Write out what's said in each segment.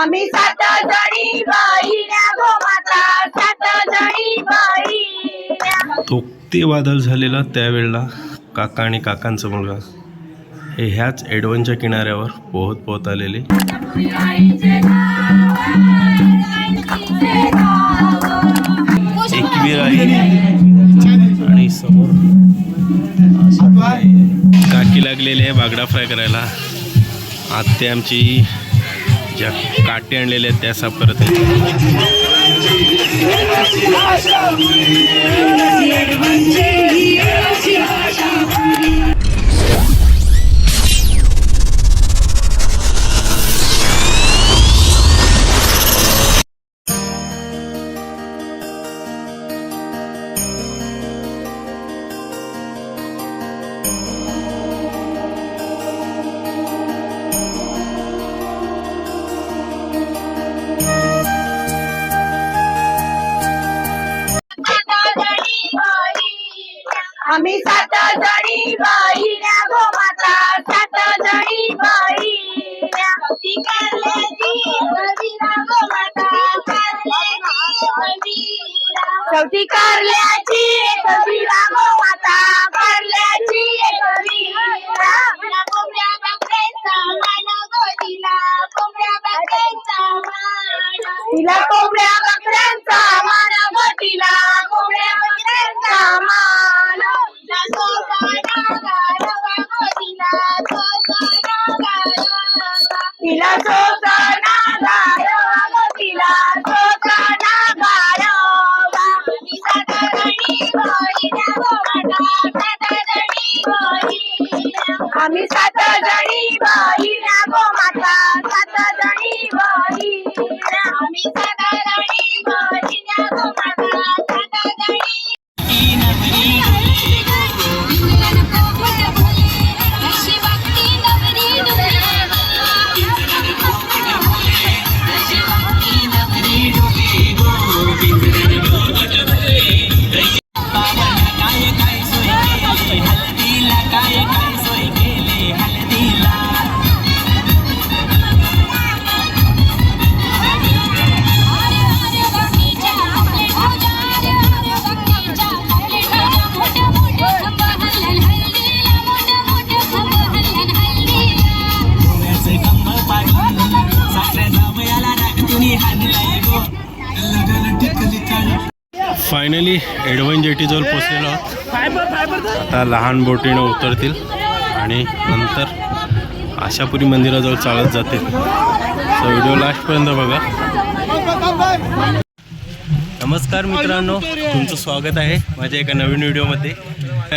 आम्ही सात जणी बहिण्या गो माता सात जणी बहिण्या तोक्ते वादळ झालेला त्यावेळेला काका आणि काकांचा मुलगा. हे ह्याच एडवनच्या किनाऱ्यावर पोहत पोहत आलेले. एकवीर आहे. आणि समोर काकी लागलेली आहे बागडा फ्राय करायला. आत्ते आमची ज्या काटे आणलेल्या आहेत त्या साफ करत आहेत. स्वीकारल्याची बहिण्या गो माता सात जणी बहिण्या आम्ही सात जणी बहिण्या गो माता फायनली एडवन जेटीजवळ पोचलेलो आहोत. आता लहान बोटीनं उतरतील आणि नंतर आशापुरी मंदिराजवळ चालत जातील. सो व्हिडिओ लास्टपर्यंत बघा. नमस्कार मित्रांनो. तुमचं स्वागत आहे माझ्या एका नवीन व्हिडिओमध्ये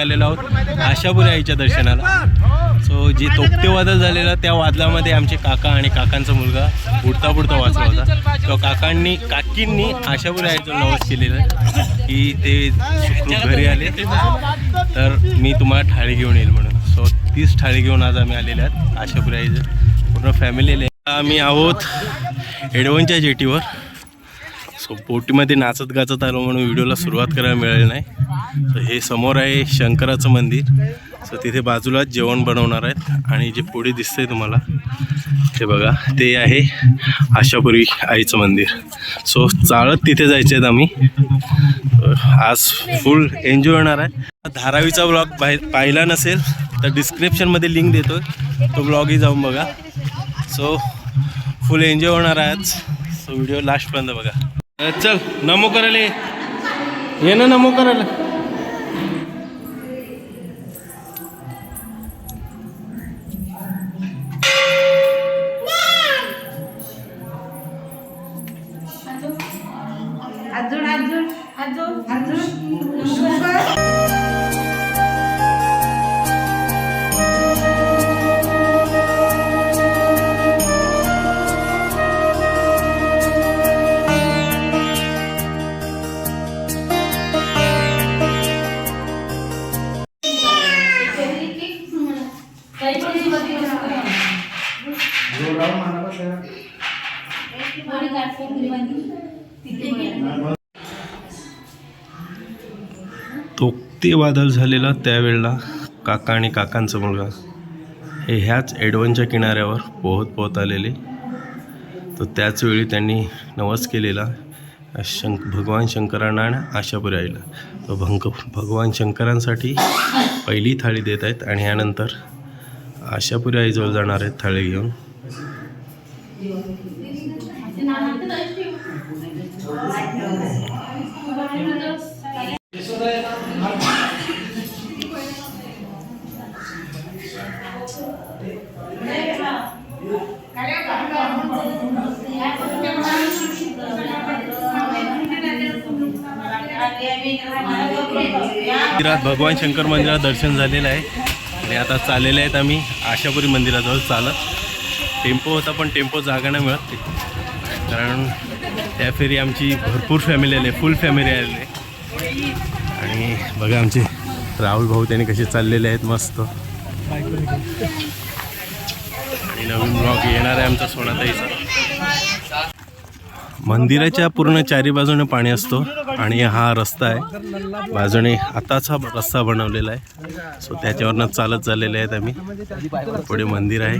आलेलो आहोत आशापुरी आईच्या दर्शनाला. सो जे तोपते वादळ झालेलं त्या वादळामध्ये आमचे काका आणि काकांचा मुलगा बुडता बुडता वाचला होता. तो काकांनी काकींनी आशापुरी आईचं नवस केलेलं आहे. की ते सुखरूप घरी आले. तर मी तुम्हाला थाळी घेऊन येईल म्हणून. सो तीच थाळी घेऊन आज आम्ही आलेले आहेत. आशापुरी आईचं पूर्ण फॅमिली आम्ही आहोत एडवनच्या जेटीवर. सो बोटीमध्ये नाचत गाचत आलो म्हणून व्हिडिओला सुरुवात करायला मिळाली नाही. तर हे समोर आहे शंकराचं मंदिर. सो तिथे बाजूलाच जेवण बनवणार आहेत. आणि जे पुढे दिसतंय तुम्हाला ते बघा ते आहे आशापुरी आईचं मंदिर. सो चालत तिथे जायचे आहेत आम्ही. आज फुल एन्जॉय होणार आहे. धारावीचा ब्लॉग पाहि पाहिला नसेल तर डिस्क्रिप्शनमध्ये लिंक देतो तो ब्लॉगही जाऊन बघा. सो फुल एन्जॉय होणार आहे आज. सो व्हिडिओ लास्टपर्यंत बघा. चल नमो करायला. ये. ये ना नमो करायला. अजून अजून अजून अजून तोक्ते वादळ झालेला त्यावेळेला काका आणि काकांचा मुलगा. हे ह्याच एडवनच्या किनाऱ्यावर पोहत पोहत आलेले. तर त्याचवेळी त्यांनी नवस केलेला शंक भगवान शंकरांना आणि आशापुरी आईला तो भंक भगवान शंकरांसाठी पहिली थाळी देत आहेत आणि यानंतर आशापुरी आईजवळ जाणार आहेत थाळी घेऊन. मंदिरात भगवान शंकर मंदिरात दर्शन झालेलं आहे. आणि आता चाललेले आहेत आम्ही आशापुरी मंदिराजवळ चालत. टेम्पो होता पण टेम्पो जागा नाही मिळत कारण त्या फेरी आमची भरपूर फॅमिली आली फुल फॅमिली आलेली आहे आणि बघा आमचे राहुल भाऊ त्यांनी कसे चाललेले आहेत मस्त. आणि नवीन ब्लॉग येणार आहे आमचा सोनाताईचा. मंदिराच्या पूर्ण चारी बाजूने पाणी असतो आणि हा रस्ता आहे. बाजूने आताच हा रस्ता बनवलेला आहे. सो त्याच्यावरनं चालत चाललेले आहेत आम्ही. पुढे मंदिर आहे.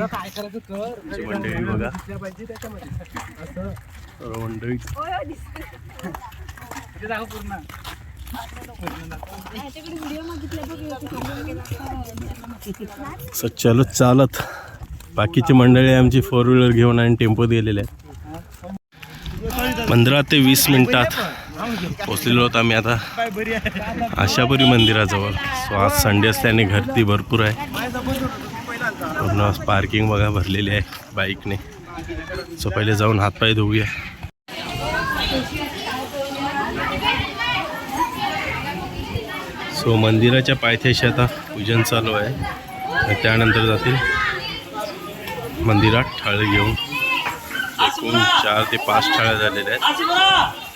मंडळी बघा. मंडळी सो चलो चालत. बाकीची मंडळी आमची फोर व्हीलर घेऊन आणि टेम्पोत गेलेले आहेत. पंधरा ते वीस मिनिटात पोचलेलो आहोत आम्ही आता आशापुरी मंदिराजवळ. सो आज संडे असल्याने गर्दी भरपूर आहे. पूर्ण पार्किंग बघा भरलेली आहे बाईकने. सो पहिले जाऊन हातपाय धुवूया. सो मंदिराच्या पायथ्याशी आता पूजन चालू आहे. त्यानंतर जातील मंदिरात ठळ घेऊन. एकूण चार ते पाच शाळा झालेल्या आहेत.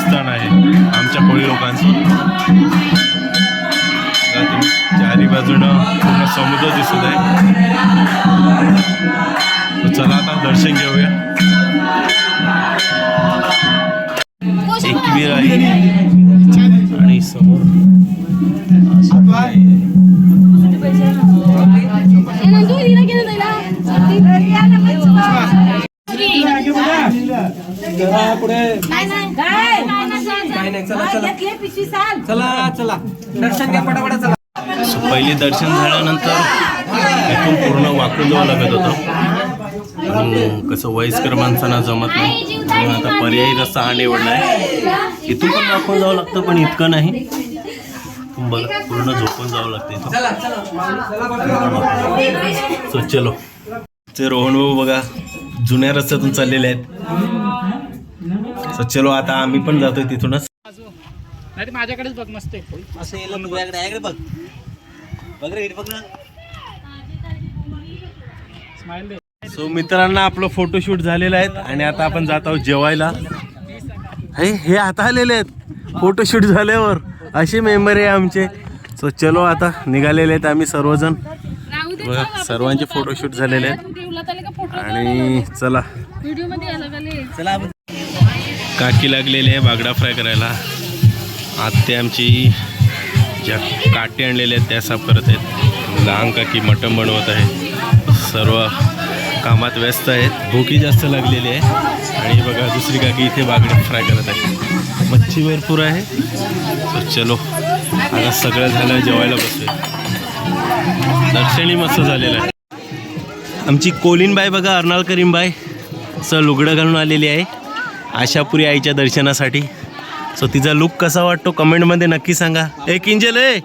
देवस्थान आहे आमच्या कोळी लोकांचं. चारी बाजूनं पूर्ण समुद्र दिसत आहे. चला आता दर्शन घेऊया. एकवीर आहे. आणि समोर चला चला. दर्शन घ्या पटापटा चला. पहिले दर्शन झाल्यानंतर इथून पूर्ण वाकून जावं लागत होतं. कसं वयस्कर माणसांना जमत नाही. म्हणून आता पर्यायी रस्ता हा निवडला आहे. इथून पण वाकून जावं लागतं पण इतकं नाही. बघा पूर्ण झोपून जावं लागतं इथून चला चला. सो चलो. ते रोहन भाऊ बघा जुन्या रस्त्यातून चाललेले आहेत. सो चलो आता आम्ही पण जातोय तिथूनच. नाही माझ्याकडेच बघ मस्त आहे. असं येलं तुझ्याकडे आहे बघ. बघ रे बघ ना. स्माइल दे. सो मित्रांना आपलं फोटोशूट झालेलं आहे आणि आता आपण जात आहोत जेवायला. हे हे आता आलेले आहेत. फोटोशूट झाल्यावर असे मेंबर आहे आमचे. सो चलो आता निघालेले आहेत आम्ही सर्वजण. बघा सर्वांचे फोटोशूट झालेले आहेत. आणि चला. काकी लागलेली आहे बागडा फ्राय करायला. आत्ते आमची ज्या काटे आणलेले आहेत त्या साफ करत आहेत. लहान काकी मटण बनवत आहे. सर्व कामात व्यस्त आहेत. भूकी जास्त लागलेली आहे. आणि बघा दुसरी काकी इथे बागडा फ्राय करत आहे मच्छी भरपूर आहे. तर चलो आता सगळं झालं जेवायला बसूया दर्शनी मस्त झालेलं आहे. आमची कोलीनबाई बघा अर्नाळ करीमबाई असं लुगडं घालून आलेली आहे. आशापुरी आईच्या दर्शनासाठी. सो तिचा लुक कसा वाटतो? कमेंटमध्ये नक्की सांगा. ए किंजल ए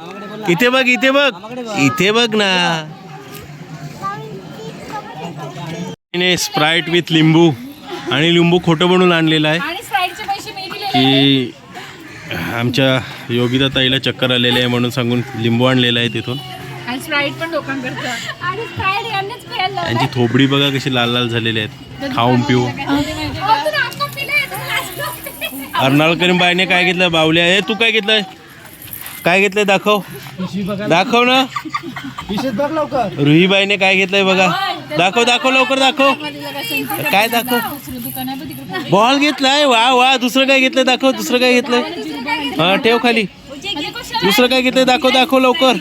इथे बघ इथे बघ. इथे बघ ना. स्प्राईट विथ लिंबू आणि लिंबू खोटं बनवून आणलेलं आहे. आणि स्प्राईटचे पैसे मी दिलेले की आमच्या योगिता ताईला चक्कर आलेले आहे म्हणून सांगून लिंबू आणलेलं आहे तिथून. आणि स्प्राईट पण लोकांकडचं आणि स्प्राईट यांनीच प्यायला त्यांची थोबडी बघा कशी लाल लाल झालेली आहेत. खाऊन पिऊ अर्नाळ करीम बाईने काय घेतलं? बावल्या ए तू काय घेतलंय? काय घेतलंय? दाखव. दाखव ना. रुहीबाईने काय घेतलंय बघा. दाखव दाखव लवकर दाखव. काय दाखव? बॉल घेतलाय? वा वा. दुसरं काय घेतलंय? दाखव. दुसरं काय घेतलंय? हा ठेव खाली. दुसरं काय घेतलंय? दाखव दाखव लवकर.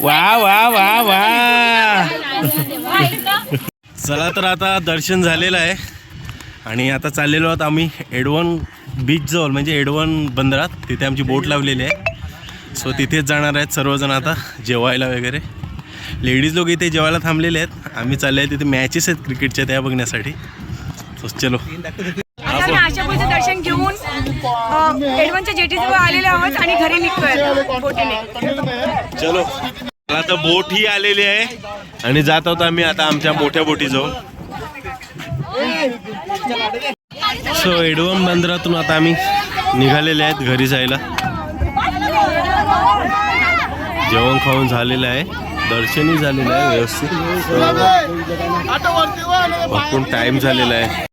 वा वा वा वा. चला तर आता दर्शन झालेलं आहे. आणि आता चाललेलो आहोत आम्ही एडवन बीच जवळ म्हणजे एडवन बंदरात. तिथे आमची बोट लावलेली आहे. सो तिथेच जाणार आहेत सर्वजण आता जेवायला वगैरे. लेडीज लोक इथे जेवायला थांबलेले आहेत. आम्ही चालले आहे तिथे मॅचेस आहेत क्रिकेटच्या त्या बघण्यासाठी. सो चलो. आता आम्ही आशापूरचं दर्शन घेऊन एडवनच्या आलेले आहोत आणि घरी निघतोय बोटीने. चलो. मला तर बोट ही आलेली आहे. आणि जात आहोत आम्ही आता आमच्या मोठ्या बोटीजवळ. सो एडवम बंदरातून आता आम्ही निघालेले आहेत घरी जायला. जेवण खाऊन झालेलं आहे. दर्शनही झालेलं आहे व्यवस्थित. भरपूर टाइम झालेला आहे.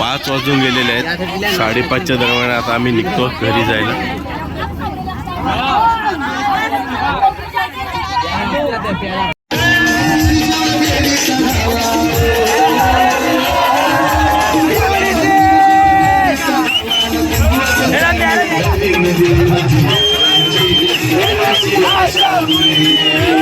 पाच वाजून गेलेले आहेत. साडेपाचच्या दरम्यान आता आम्ही निघतो घरी जायला. Amen.